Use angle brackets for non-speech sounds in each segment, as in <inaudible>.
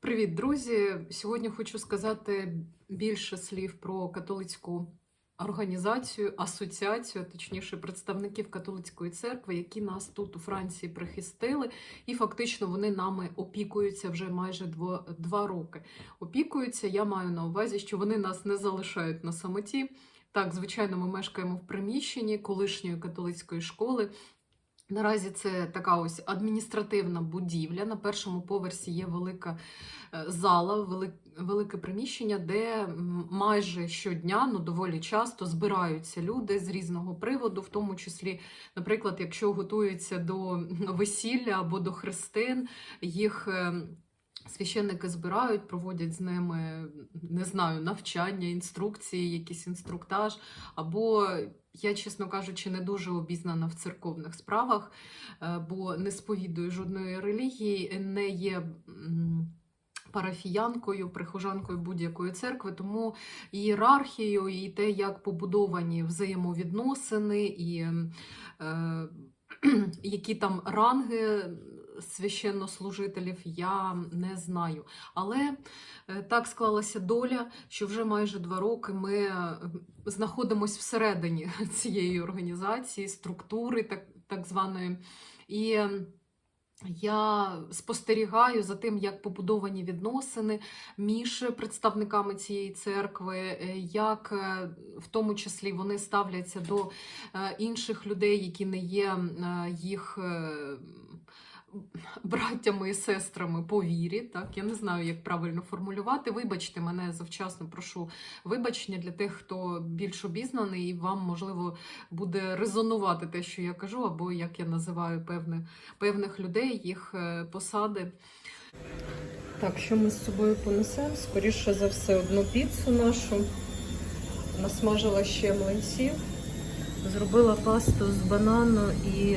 Привіт, друзі! Сьогодні хочу сказати більше слів про католицьку організацію, асоціацію, точніше, представників католицької церкви, які нас тут у Франції прихистили, і фактично вони нами опікуються вже майже дво- два роки. Опікуються, я маю на увазі, що вони нас не залишають на самоті. Так, звичайно, ми мешкаємо в приміщенні колишньої католицької школи. Наразі це така ось адміністративна будівля. На першому поверсі є велика е, зала, велике приміщення, де майже щодня, ну доволі часто збираються люди з різного приводу, в тому числі, наприклад, якщо готуються до весілля або до хрестин, їх. е, Священники збирають, проводять з ними, не знаю, навчання, інструкції, якийсь інструктаж. Або я, чесно кажучи, не дуже обізнана в церковних справах, е, бо не сповідую жодної релігії, не є. Парафіянкою, прихожанкою будь-якої церкви, тому ієрархію, і те, як побудовані взаємовідносини, і е, <clears throat> які там ранги священнослужителів, я не знаю. Але е, так склалася доля, що вже майже два роки ми е, знаходимося всередині <laughs> цієї організації, структури так, так званої. І е, я спостерігаю за тим, як побудовані відносини між представниками цієї церкви, як в тому числі вони ставляться до інших людей, які не є їх. Браттями і сестрами по вірі, так я не знаю, як правильно формулювати. Вибачте мене завчасно, прошу вибачення для тих, хто більш обізнаний, і вам можливо буде резонувати те, що я кажу, або як я називаю певне, певних людей, їх е, посади. Так, що ми з собою понесемо? Скоріше за все, одну піцу нашу. Насмажила ще млинців. Зробила пасту з банану і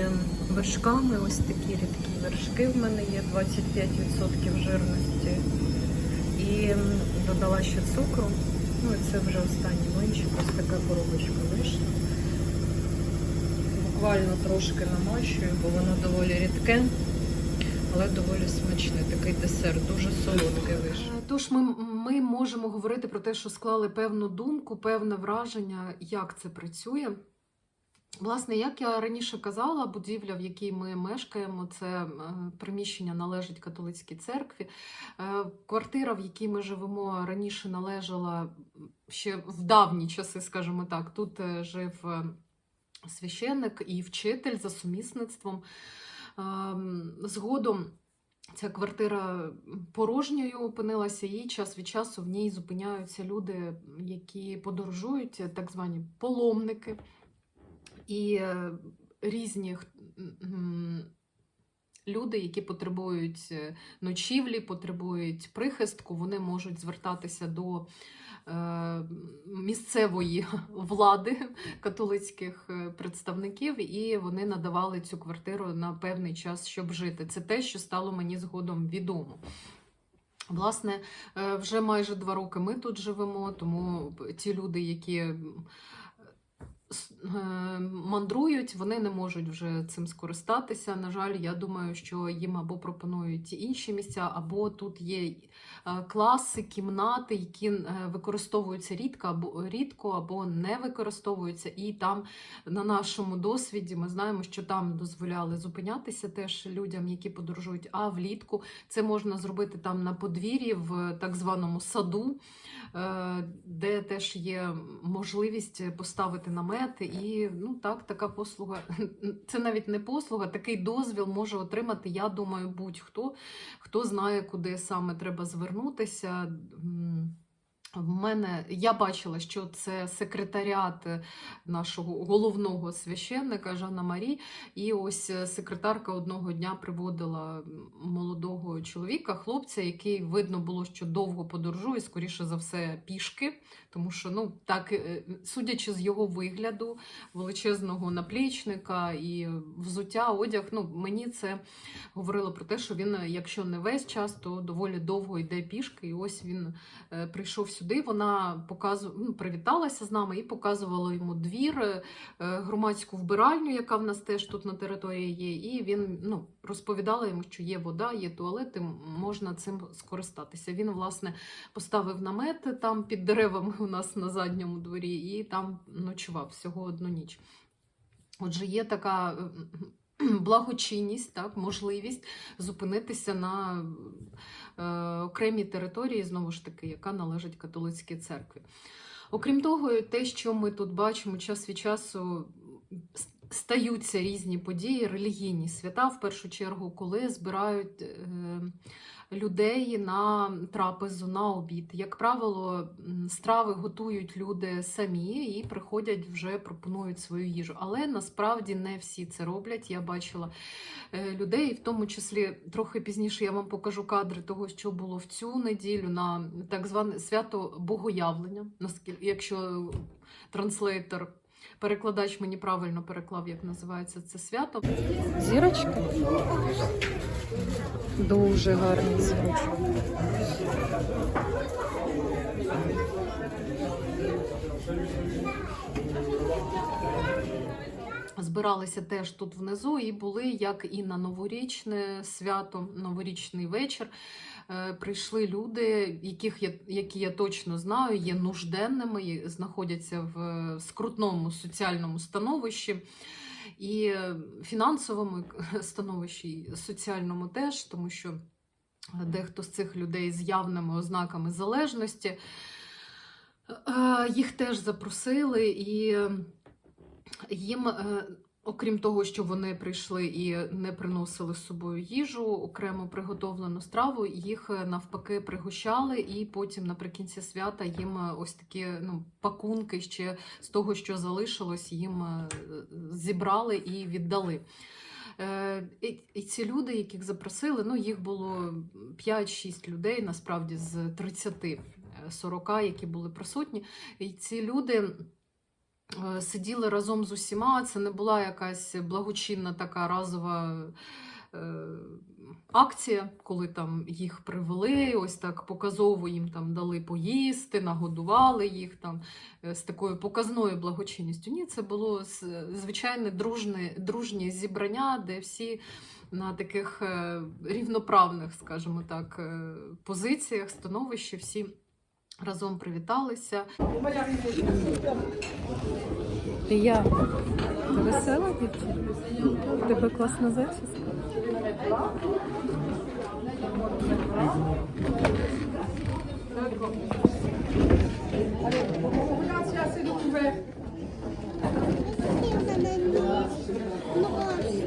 вершками. Ось такі рідкі вершки в мене є, 25% жирності. І додала ще цукру. Ну це вже останній млинчик, ось така коробочка вийшла. Буквально трошки намащую, бо воно доволі рідке, але доволі смачне. Такий десерт, дуже солодкий вийшов. Тож ми, ми можемо говорити про те, що склали певну думку, певне враження, як це працює. Власне, як я раніше казала, будівля, в якій ми мешкаємо, це е, приміщення належить католицькій церкві. Е, Квартира, в якій ми живемо, раніше належала ще в давні часи, скажімо так. Тут е, жив священник і вчитель за сумісництвом. Ем, Згодом ця квартира порожньою опинилася, і час від часу в ній зупиняються люди, які подорожують, так звані паломники. І е, різні люди, які потребують е, ночівлі, потребують прихистку, вони можуть звертатися до е, місцевої <laughs> влади католицьких представників, і вони надавали цю квартиру на певний час, щоб жити. Це те, що стало мені згодом відомо. Власне, вже майже два роки ми тут живемо, тому ті люди, які мандрують, вони не можуть вже цим скористатися. На жаль, я думаю, що їм або пропонують інші місця, або тут є е, класи, кімнати, які е, використовуються рідко або рідко, або не використовуються. І там на нашому досвіді ми знаємо, що там дозволяли зупинятися теж людям, які подорожують. А влітку це можна зробити там на подвір'ї в так званому саду, е, де теж є можливість поставити намети. І ну так, така послуга. <laughs> Це навіть не послуга, такий дозвіл може отримати, я думаю, будь-хто, хто знає, куди саме треба звернутися. В мене я бачила, що це секретаріат нашого головного священника Жанна Марі. І ось е, секретарка одного дня приводила молодого чоловіка, хлопця, який видно було, що довго подорожує, скоріше за все, пішки. Тому що, ну так, е, судячи з його вигляду, величезного наплічника і взуття, одяг, ну мені це говорило про те, що він, якщо не весь час, то доволі довго йде пішки. І ось він е, прийшов сюди сюди. Вона показу... ну, привіталася з нами і показувала йому двір, е, громадську вбиральню, яка в нас теж тут на території є. І він ну, розповідала йому, що є вода, є туалети, можна цим скористатися. Він, власне, поставив намет там під деревами у нас на задньому дворі і там ночував всього одну ніч. Отже, є така благочинність, так, можливість зупинитися на окремій території, знову ж таки, яка належить католицькій церкві. Окрім того, те, що ми тут бачимо час від часу. Стаються різні події, релігійні свята, в першу чергу, коли збирають е, людей на трапезу, на обід. Як правило, страви готують люди самі і приходять вже пропонують свою їжу. Але насправді не всі це роблять. Я бачила е, людей, в тому числі трохи пізніше я вам покажу кадри того, що було в цю неділю на так зване свято Богоявлення, якщо транслейтер. Перекладач мені правильно переклав, як називається це свято. Зірочка. Дуже гарні зірочки. Збиралися теж тут внизу і були, як і на новорічне свято, новорічний вечір. Е, Прийшли люди, яких я, які я точно знаю, є нужденними, знаходяться в е, скрутному соціальному становищі. І е, фінансовому <laughs> становищі, і соціальному теж, тому що дехто з цих людей з явними ознаками залежності. е, Їх теж запросили, і е, їм, е, окрім того, що вони прийшли і не приносили з собою їжу, окремо приготовлену страву, їх е, навпаки пригощали, і потім наприкінці свята їм е, ось такі ну, пакунки ще з того, що залишилось, їм е, зібрали і віддали. І, ці люди, яких запросили, ну їх було 5-6 людей, насправді з 30-40, які були присутні. І ці люди сиділи разом з усіма. Це не була якась благочинна така разова. е, Акція, коли там їх привели, ось так показово їм там дали поїсти, нагодували їх там е, з такою показною благочинністю. Ні, це було звичайне дружне, дружнє зібрання, де всі на таких е, рівноправних, скажімо так, позиціях, становищі всі разом привіталися. Я ти весела дівчина? Тебе класна зачіска.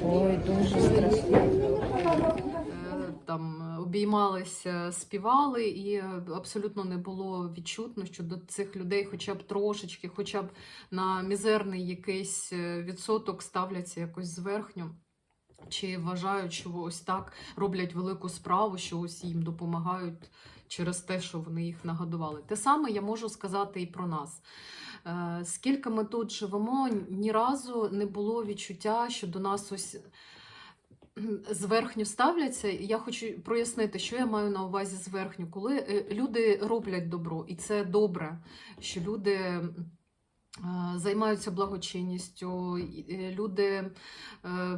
Ой, дуже страшно. Е, Там е, обіймалися, співали, і е, абсолютно не було відчутно, що до цих людей, хоча б трошечки, хоча б на мізерний якийсь е, відсоток ставляться якось зверхньо. Чи вважають, що ось так роблять велику справу, що ось їм допомагають через те, що вони їх нагодували. Те саме я можу сказати і про нас. Е, Скільки ми тут живемо, ні разу не було відчуття, що до нас ось м, зверхньо ставляться. Я хочу прояснити, що я маю на увазі зверхню. Коли е, люди роблять добро, і це добре, що люди. е, Займаються благочинністю, е, люди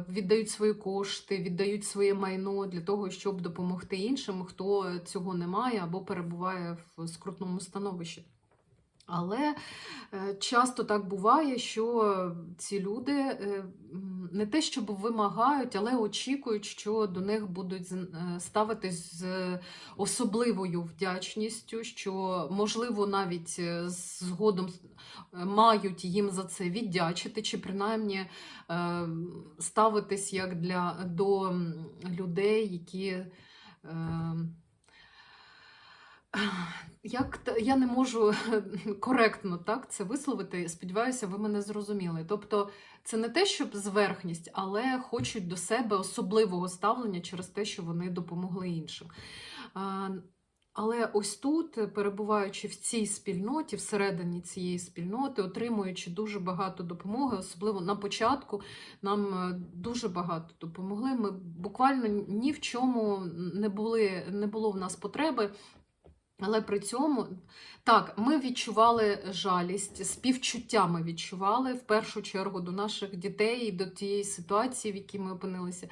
віддають свої кошти, віддають своє майно для того, щоб допомогти іншим, хто цього не має або перебуває в скрутному становищі. Але е, часто так буває, що ці люди е, не те, щоб вимагають, але очікують, що до них будуть е, ставитись з особливою вдячністю, що, можливо, навіть згодом мають їм за це віддячити, чи принаймні ставитись як для, до людей, які. Як я не можу <laughs> коректно так це висловити. Сподіваюся, ви мене зрозуміли. Тобто, це не те, щоб зверхність, але хочуть до себе особливого ставлення через те, що вони допомогли іншим. Але ось тут, перебуваючи в цій спільноті, всередині цієї спільноти, отримуючи дуже багато допомоги, особливо на початку, нам е, дуже багато допомогли. Ми буквально ні в чому не були, не було в нас потреби Але при цьому так, ми відчували жалість, співчуття ми відчували в першу чергу до наших дітей і до тієї ситуації, в якій ми опинилися.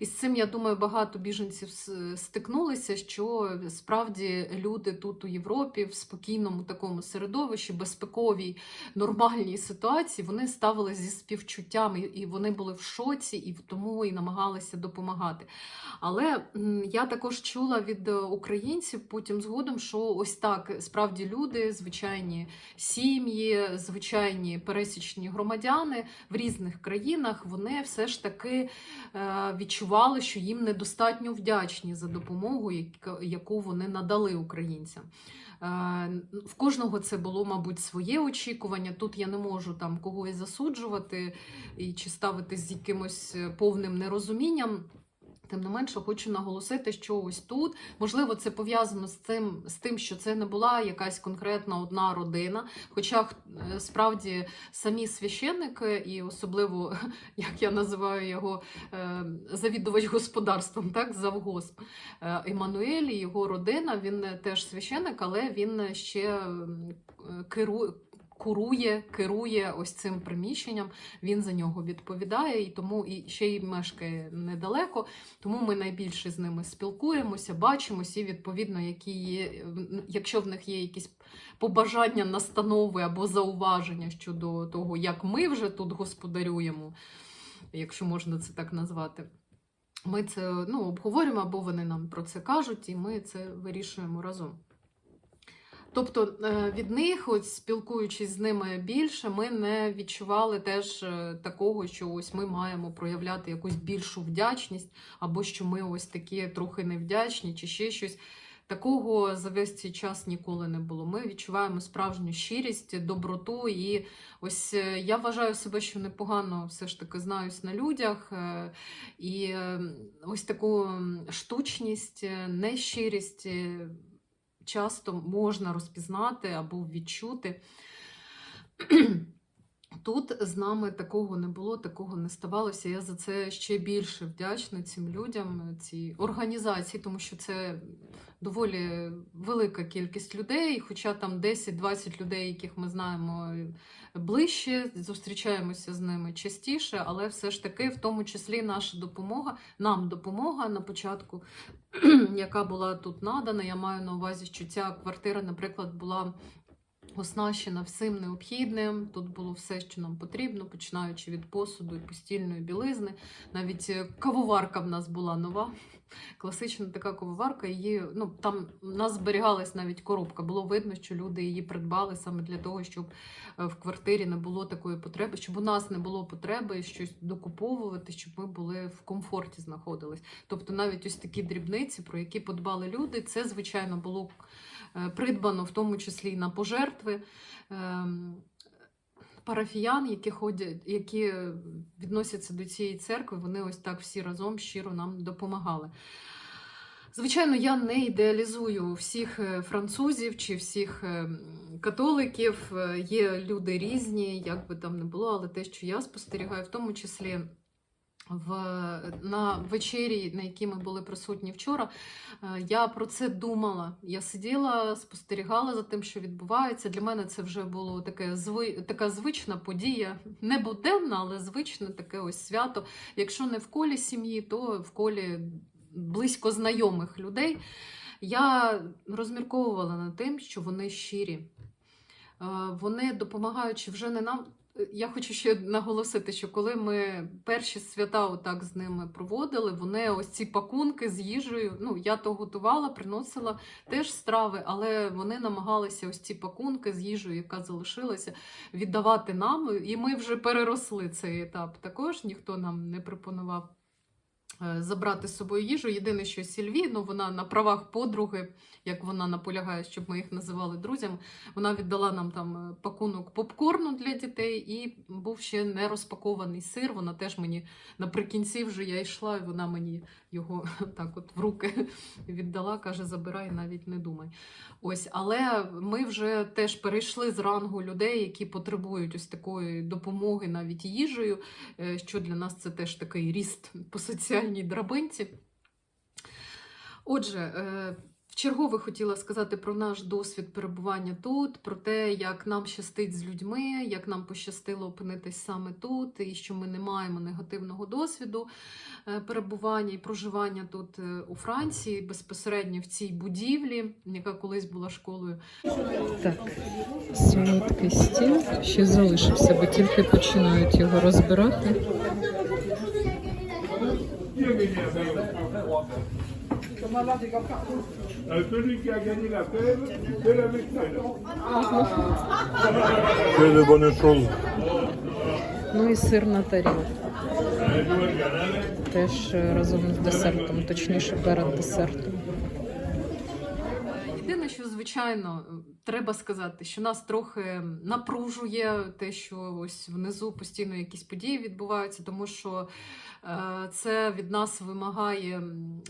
І з цим, я думаю, багато біженців стикнулися, що справді люди тут у Європі в спокійному такому середовищі, безпековій, нормальній ситуації, вони ставили зі співчуттям, і- і вони були в шоці, і тому і намагалися допомагати. Але я також чула від е, українців потім згодом, що ось так справді люди, звичайні сім'ї, звичайні пересічні громадяни в різних країнах, вони все ж таки е, відчували, що їм недостатньо вдячні за допомогу, яку вони надали українцям. Е, В кожного це було, мабуть, своє очікування. Тут я не можу там когось засуджувати і чи ставити з якимось е, повним нерозумінням. Тим не менше, хочу наголосити, що ось тут, можливо, це пов'язано з тим, з тим, що це не була якась конкретна одна родина. Хоча е, справді самі священники, і особливо, <laughs> як я називаю його, е, завідувач господарством, так, завгосп, е, Еммануель і його родина, він теж священик, але він ще керує. Курує, керує ось цим приміщенням, він за нього відповідає, і тому і ще й мешкає недалеко. Тому ми найбільше з ними спілкуємося, бачимося, і відповідно, які є, якщо в них є якісь побажання, настанови або зауваження щодо того, як ми вже тут господарюємо, якщо можна це так назвати. Ми це ну, обговорюємо, або вони нам про це кажуть, і ми це вирішуємо разом. Тобто е, від них, ось спілкуючись з ними більше, ми не відчували теж е, такого, що ось ми маємо проявляти якусь більшу вдячність, або що ми ось такі трохи невдячні, чи ще щось. Такого за весь цей час ніколи не було. Ми відчуваємо справжню щирість, доброту. І ось е, я вважаю себе, що непогано все ж таки знаюсь на людях. І е, ось таку штучність, нещирість часто можна розпізнати або відчути. Тут з нами такого не було, такого не ставалося. Я за це ще більше вдячна цим людям, цій організації, тому що це доволі велика кількість людей. Хоча там 10-20 людей, яких ми знаємо ближче, зустрічаємося з ними частіше, але все ж таки, в тому числі, наша допомога, нам допомога на початку, <clears throat> яка була тут надана. Я маю на увазі, що ця квартира, наприклад, була оснащена всім необхідним. Тут було все, що нам потрібно, починаючи від посуду і постільної білизни. Навіть е, кавоварка в нас була нова. Класична така кавоварка. Її ну там в нас зберігалась навіть коробка. Було видно, що люди її придбали саме для того, щоб е, в квартирі не було такої потреби, щоб у нас не було потреби щось докуповувати, щоб ми були в комфорті знаходились. Тобто, навіть ось такі дрібниці, про які подбали люди, це звичайно було придбано в тому числі і на пожертви. ем, Парафіян, які ходять, які відносяться до цієї церкви, вони ось так всі разом щиро нам допомагали. Звичайно, я не ідеалізую всіх е, французів чи всіх е, католиків. Е, Є люди різні, як би там не було, але те, що я спостерігаю, в тому числі в, на вечері, на якій ми були присутні вчора, е, я про це думала. Я сиділа, спостерігала за тим, що відбувається. Для мене це вже було таке зви, така звична подія, не буденна, але звичне таке ось свято. Якщо не в колі сім'ї, то в колі близько знайомих людей. Я розмірковувала над тим, що вони щирі. Е, Вони допомагаючи вже не нам. Я хочу ще наголосити, що коли ми перші свята отак з ними проводили, вони ось ці пакунки з їжею. Ну, я то готувала, приносила теж страви, але вони намагалися ось ці пакунки з їжею, яка залишилася, віддавати нам. І ми вже переросли цей етап. Також ніхто нам не пропонував забрати з собою їжу. Єдине, що Сільві, ну вона на правах подруги, як вона наполягає, щоб ми їх називали друзями. Вона віддала нам там е, пакунок попкорну для дітей, і був ще не розпакований сир. Вона теж мені наприкінці вже я йшла, і вона мені його <laughs> так от в руки <laughs> віддала. каже: забирай, навіть не думай. Ось, але ми вже теж перейшли з рангу людей, які потребують ось такої допомоги, навіть їжею. е, Що для нас це теж такий ріст по соціальній драбинці. Отже, е, Вчергове хотіла сказати про наш досвід перебування тут, про те, як нам щастить з людьми, як нам пощастило опинитись саме тут, і що ми не маємо негативного досвіду е, перебування і проживання тут е, у Франції, безпосередньо в цій будівлі, яка колись була школою. Так, солодкий стіл ще залишився, бо тільки починають його розбирати. Euh, Celui qui a gagné la fève, c'est la vaisselle. Que de bonnes choses. Ну і сирна тарілка. Теж е, разом з десертом, точніше перед десертом. Єдине, що звичайно треба сказати, що нас трохи напружує те, що ось внизу постійно якісь події відбуваються, тому що це від нас вимагає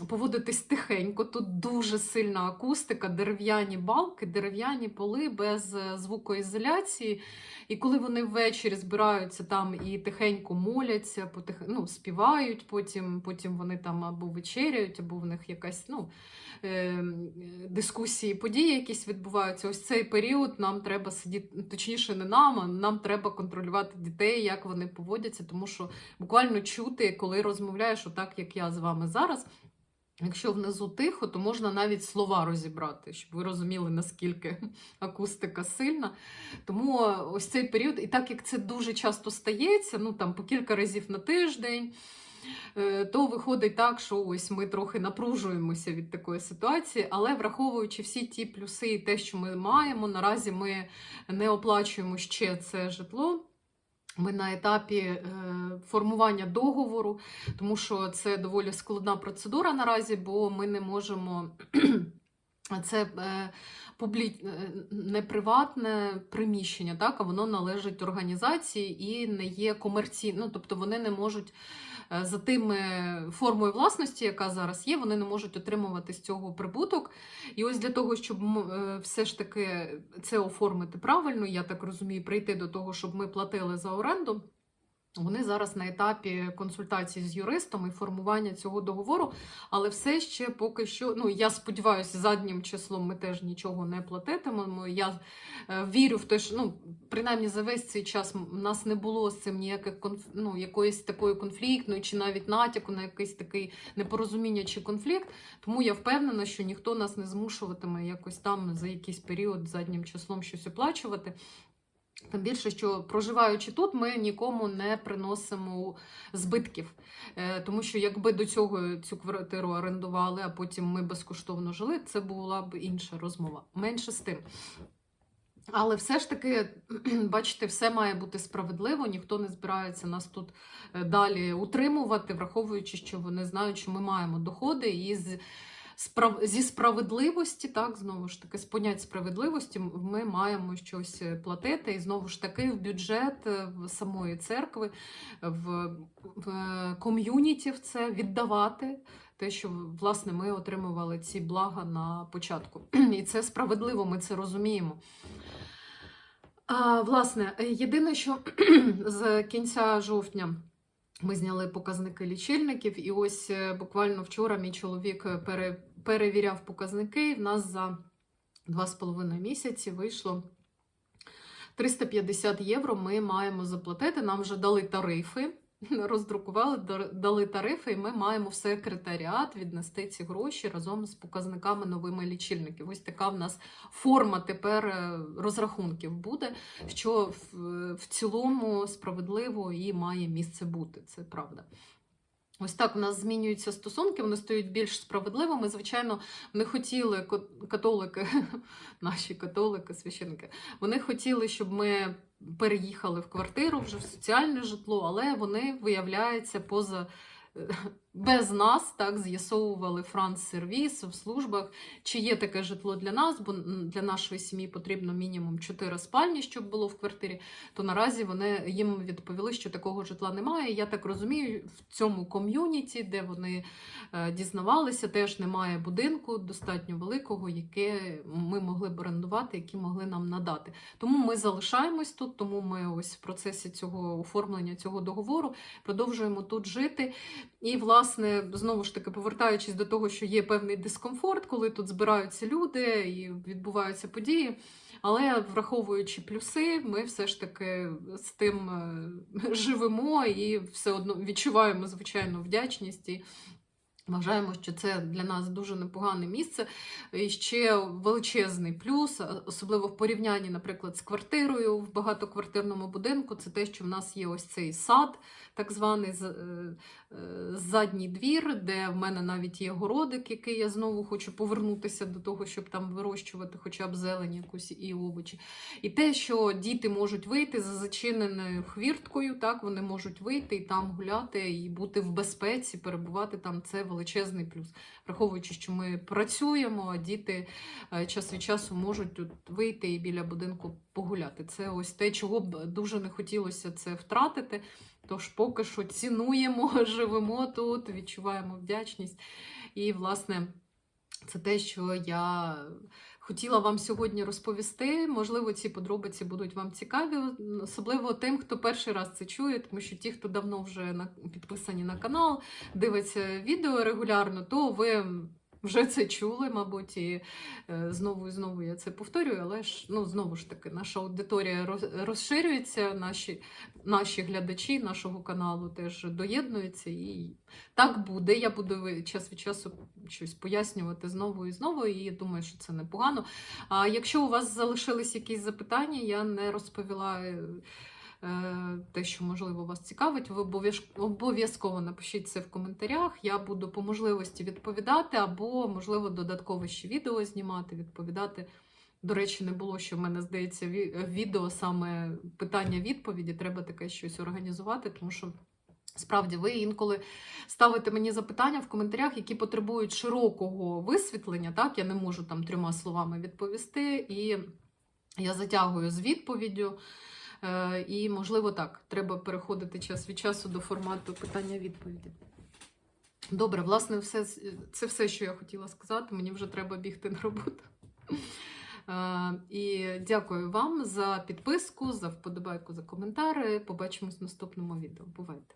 поводитись тихенько. Тут дуже сильна акустика, дерев'яні балки, дерев'яні поли без е, звукоізоляції. І коли вони ввечері збираються там і тихенько моляться, потих... ну, співають, потім, потім вони там або вечеряють, або в них якась ну, е, дискусії, події якісь відбуваються. Ось цей період нам треба сидіти, точніше, не нам, а нам треба контролювати дітей, як вони поводяться, тому що буквально чути, коли розмовляєш, отак, як я з вами зараз. Якщо внизу тихо, то можна навіть слова розібрати, щоб ви розуміли, наскільки <laughs> акустика сильна. Тому ось цей період, і так як це дуже часто стається, ну там по кілька разів на тиждень, е, то виходить так, що ось ми трохи напружуємося від такої ситуації, але враховуючи всі ті плюси і те, що ми маємо, наразі ми не оплачуємо ще це житло. Ми на етапі е, формування договору, тому що це доволі складна процедура наразі, бо ми не можемо. <clears throat> Це е, публі... е, не приватне приміщення, так, а воно належить організації і не є комерційним. Ну, тобто вони не можуть за тими формою власності, яка зараз є, вони не можуть отримувати з цього прибуток. І ось для того, щоб е, все ж таки це оформити правильно, я так розумію, прийти до того, щоб ми платили за оренду. Вони зараз на етапі консультації з юристом і формування цього договору, але все ще поки що, ну я сподіваюся, заднім числом ми теж нічого не платитимемо. Я е, вірю в те, що ну, принаймні за весь цей час в нас не було з цим ніяких ну, якоїсь такої конфліктної, чи навіть натяку на якийсь такий непорозуміння чи конфлікт. Тому я впевнена, що ніхто нас не змушуватиме якось там за якийсь період заднім числом щось оплачувати. Тим більше, що проживаючи тут, ми нікому не приносимо збитків. Е, Тому що якби до цього цю квартиру орендували, а потім ми безкоштовно жили, це була б інша розмова. Менше з тим. Але все ж таки, <clears throat> бачите, все має бути справедливо, ніхто не збирається нас тут е, далі утримувати, враховуючи, що вони знають, що ми маємо доходи і з справ... зі справедливості, так, знову ж таки, з понять справедливості ми маємо щось е, платити. І знову ж таки, в бюджет е, в самої церкви, в, в ком'юніті в це віддавати. Те, що власне ми отримували ці блага на початку. <clears throat> І це справедливо, ми це розуміємо. А, власне, єдине, що <clears throat> з кінця жовтня ми зняли показники лічильників, і ось е, буквально вчора мій чоловік е, пере, перевіряв показники. і В нас за 2,5 місяці вийшло 350 євро. Ми маємо заплатити. Нам вже дали тарифи. <laughs> Роздрукували, дали тарифи, і ми маємо в секретаріат віднести ці гроші разом з показниками новими лічильників. Ось така в нас форма тепер е, розрахунків буде, що в, в цілому справедливо і має місце бути. Це правда. Ось так у нас змінюються стосунки, вони стають більш справедливими. Звичайно, не хотіли католики, <laughs> наші католики, священники, вони хотіли, щоб ми переїхали в квартиру вже в соціальне житло, але вони виявляються поза. Без нас так з'ясовували Франц сервіс в службах, чи є таке житло для нас, бо для нашої сім'ї потрібно мінімум 4 спальні, щоб було в квартирі. То наразі вони їм відповіли, що такого житла немає. Я так розумію, в цьому ком'юніті, де вони е, дізнавалися, теж немає будинку достатньо великого, яке ми могли б орендувати, які могли нам надати. Тому ми залишаємось тут, тому ми ось в процесі цього оформлення цього договору продовжуємо тут жити. І, власне, власне, знову ж таки, повертаючись до того, що є певний дискомфорт, коли тут збираються люди і відбуваються події. Але враховуючи плюси, ми все ж таки з тим е, <laughs> живемо і все одно відчуваємо звичайну вдячність. І Вважаємо, що це для нас дуже непогане місце. І ще величезний плюс, особливо в порівнянні, наприклад, з квартирою в багатоквартирному будинку, це те, що в нас є ось цей сад, так званий е, е, задній двір, де в мене навіть є городик, який я знову хочу повернутися до того, щоб там вирощувати хоча б зелень якусь і овочі. І те, що діти можуть вийти за зачиненою хвірткою, так вони можуть вийти і там гуляти, і бути в безпеці, перебувати там це величезний плюс. Враховуючи, що ми працюємо, а діти е, час від часу можуть тут вийти і біля будинку погуляти. Це ось те, чого б дуже не хотілося це втратити. Тож поки що цінуємо, <laughs> живемо тут, відчуваємо вдячність. І, власне, це те, що я хотіла вам сьогодні розповісти. Можливо, ці подробиці будуть вам цікаві, особливо тим, хто перший раз це чує, тому що ті, хто давно вже на- підписані на канал, дивиться відео регулярно, то ви вже це чули, мабуть, і е, знову і знову я це повторюю, але ж ну знову ж таки, наша аудиторія розширюється, наші, наші глядачі нашого каналу теж доєднуються, і так буде. Я буду час від часу щось пояснювати знову і знову, і я думаю, що це непогано. А якщо у вас залишились якісь запитання, я не розповіла. Е, Те, що можливо вас цікавить, ви обов'язково напишіть це в коментарях. Я буду по можливості відповідати, або, можливо, додаткове ще відео знімати, відповідати. До речі, не було ще в мене, здається, відео саме питання-відповіді. Треба таке щось організувати, тому що справді ви інколи ставите мені запитання в коментарях, які потребують широкого висвітлення. Так, я не можу там трьома словами відповісти, і я затягую з відповіддю. Е, І, можливо, так, треба переходити час від часу до формату питання-відповіді. Добре, власне, все, це все, що я хотіла сказати. Мені вже треба бігти на роботу. Е, І дякую вам за підписку, за вподобайку, за коментари. Побачимось в наступному відео. Бувайте!